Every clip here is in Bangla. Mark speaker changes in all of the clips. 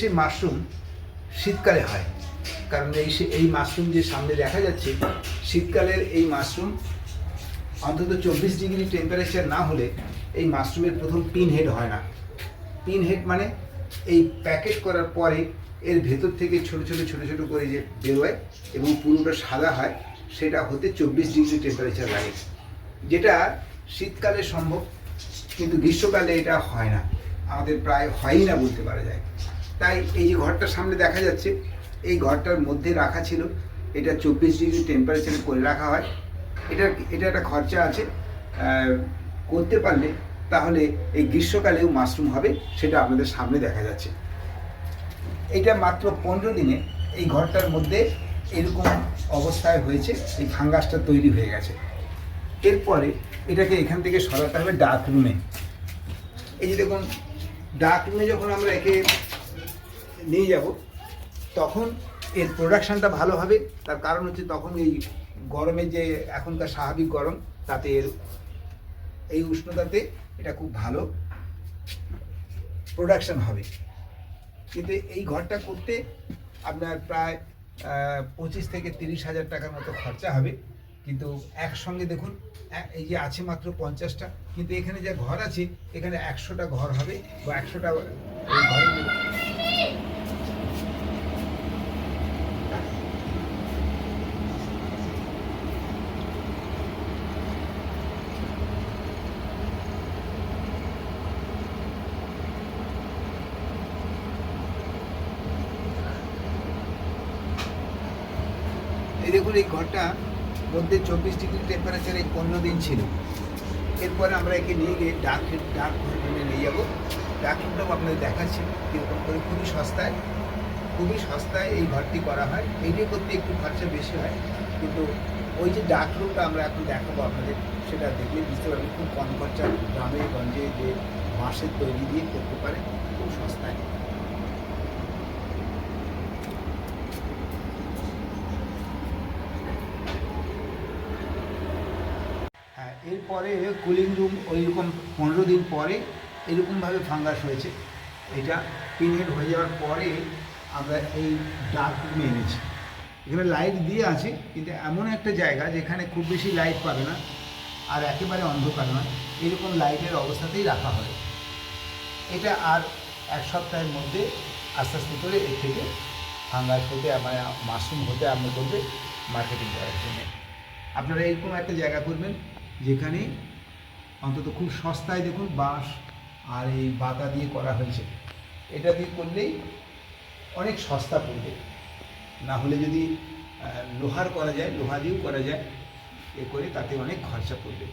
Speaker 1: সে মাশরুম শীতকালে হয়। কারণ এই এই মাশরুম যে সামনে দেখা যাচ্ছে, শীতকালের এই মাশরুম অন্তত চব্বিশ ডিগ্রি টেম্পারেচার না হলে এই মাশরুমের প্রথম পিন হেড হয় না। পিন হেড মানে এই প্যাকেট করার পরে এর ভেতর থেকে ছোট ছোট ছোট ছোট করে যে বেরোয় এবং পুরোটা সাদা হয়, সেটা হতে চব্বিশ ডিগ্রি টেম্পারেচার লাগে। যেটা শীতকালে সম্ভব, কিন্তু গ্রীষ্মকালে এটা হয় না। আমাদের প্রায় হয়ই না বলতে পারা যায়। তাই এই যে ঘরটার সামনে দেখা যাচ্ছে, এই ঘরটার মধ্যে রাখা ছিল, এটা চব্বিশ ডিগ্রি টেম্পারেচারে করে রাখা হয়। এটা এটা একটা খরচা আছে। করতে পারলে তাহলে এই গ্রীষ্মকালেও মাশরুম হবে, সেটা আপনাদের সামনে দেখা যাচ্ছে। এটা মাত্র পনেরো দিনে এই ঘরটার মধ্যে এরকম অবস্থায় হয়েছে, এই ফাঙ্গাসটা তৈরি হয়ে গেছে। এরপরে এটাকে এখান থেকে সরাতে হবে ডার্ক রুমে এই যে দেখুন ডার্ক রুমে যখন আমরা একে নিয়ে যাব। তখন এর প্রোডাকশনটা ভালো হবে। তার কারণ হচ্ছে তখন এই গরমে যে এখনকার স্বাভাবিক গরম, তাতে এর এই উষ্ণতাতে এটা খুব ভালো প্রোডাকশন হবে। কিন্তু এই ঘরটা করতে আপনার প্রায় পঁচিশ থেকে তিরিশ হাজার টাকার মতো খরচা হবে। কিন্তু একসঙ্গে দেখুন এই যে আছে মাত্র পঞ্চাশটা। কিন্তু এখানে যা ঘর আছে, এখানে একশোটা ঘর হবে বা একশোটা ঘরের দেখুন, এই ঘরটা মধ্যে চব্বিশ ডিগ্রি টেম্পারেচার পনেরো দিন ছিল। এরপরে আমরা একে নিয়ে গিয়ে ডার্ক ডার্ক রুমে নিয়ে যাব। ডার্ক রুমটাও আপনাদের দেখাচ্ছি, কীরকম করে, খুবই সস্তায় খুবই সস্তায় এই ঘরটি করা হয়। এইটি করতে একটু খরচা বেশি হয়, কিন্তু ওই যে ডার্ক রুমটা আমরা এখন দেখাবো আপনাদের, সেটা দেখলে বুঝতে পারবেন খুব কম খরচা গ্রামে, গঞ্জে যে বাঁশের তৈরি দিয়ে করতে পারে, খুব সস্তায়। হ্যাঁ এরপরে কুলিং রুম ওইরকম পনেরো দিন পরে এরকমভাবে ফাঙ্গাস হয়েছে। এটা পিনহেড হয়ে যাওয়ার পরে আমরা এই ডার্ক রুমে এনেছি। এখানে লাইট দিয়ে আছে, কিন্তু এমন একটা জায়গা যেখানে খুব বেশি লাইট পাবে না আর একেবারে অন্ধকার নয়। এরকম লাইটের অবস্থাতেই রাখা হয়। এটা আর এক সপ্তাহের মধ্যে আস্তে আস্তে করে এর থেকে ফাঙ্গাস হতে মানে মাশরুম হতে আরম্ভ করবে মার্কেটিং করার জন্য। আপনারা এরকম একটা জায়গা করবেন যেখানে অন্তত খুব সস্তায় দেখুন বাঁশ আর এই বাতা দিয়ে করা হয়েছে। এটা দিয়ে করলেই অনেক সস্তা পড়বে। না হলে যদি লোহার করা যায়, লোহা দিয়েও করা যায়, এ করে তাতে অনেক খরচা পড়বে।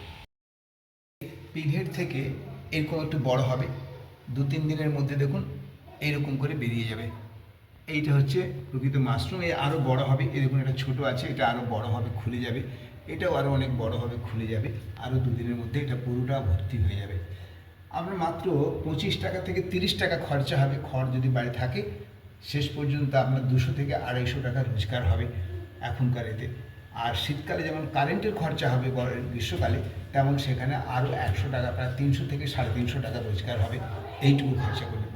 Speaker 1: পিনহেড থেকে এরকম একটু বড় হবে। দু তিন দিনের মধ্যে দেখুন এইরকম করে বেরিয়ে যাবে। এইটা হচ্ছে প্রকৃত মাশরুম। এ আরও বড় হবে। এরকম এটা ছোটো আছে, এটা আরও বড় হবে, খুলে যাবে। এটাও আরও অনেক বড় হবে, খুলে যাবে। আরও দুদিনের মধ্যে এটা পুরোটা ভর্তি হয়ে যাবে। আপনার মাত্র পঁচিশ টাকা থেকে তিরিশ টাকা খরচা হবে। খড় যদি বাড়ি থাকে, শেষ পর্যন্ত আপনার দুশো থেকে আড়াইশো টাকা রোজগার হবে এখনকার এতে। আর শীতকালে যেমন কারেন্টের খরচা হবে গ্রীষ্মকালে, তেমন সেখানে আরও একশো টাকা, প্রায় তিনশো থেকে সাড়ে তিনশো টাকা রোজগার হবে। এইটুকু খরচা করবে